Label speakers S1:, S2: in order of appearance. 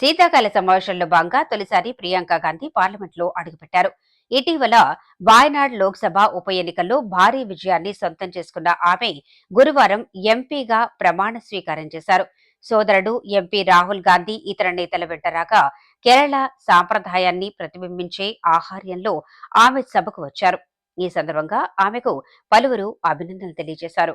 S1: శీతాకాల సమావేశంలో భాగంగా తొలిసారి ప్రియాంక గాంధీ పార్లమెంట్లో అడుగుపెట్టారు. ఇటీవల వాయనాడ్ లోక్సభ ఉప ఎన్నికల్లో భారీ విజయాన్ని సొంతం చేసుకున్న ఆమె గురువారం ఎంపీగా ప్రమాణ స్వీకారం చేశారు. సోదరుడు ఎంపీ రాహుల్ గాంధీ ఇతర నేతల వెంట రాగా కేరళ సాంప్రదాయాన్ని ప్రతిబింబించే ఆహార్యంలో ఆమె సభకు వచ్చారు. ఈ సందర్భంగా ఆమెకు పలువురు అభినందనలు తెలియజేశారు.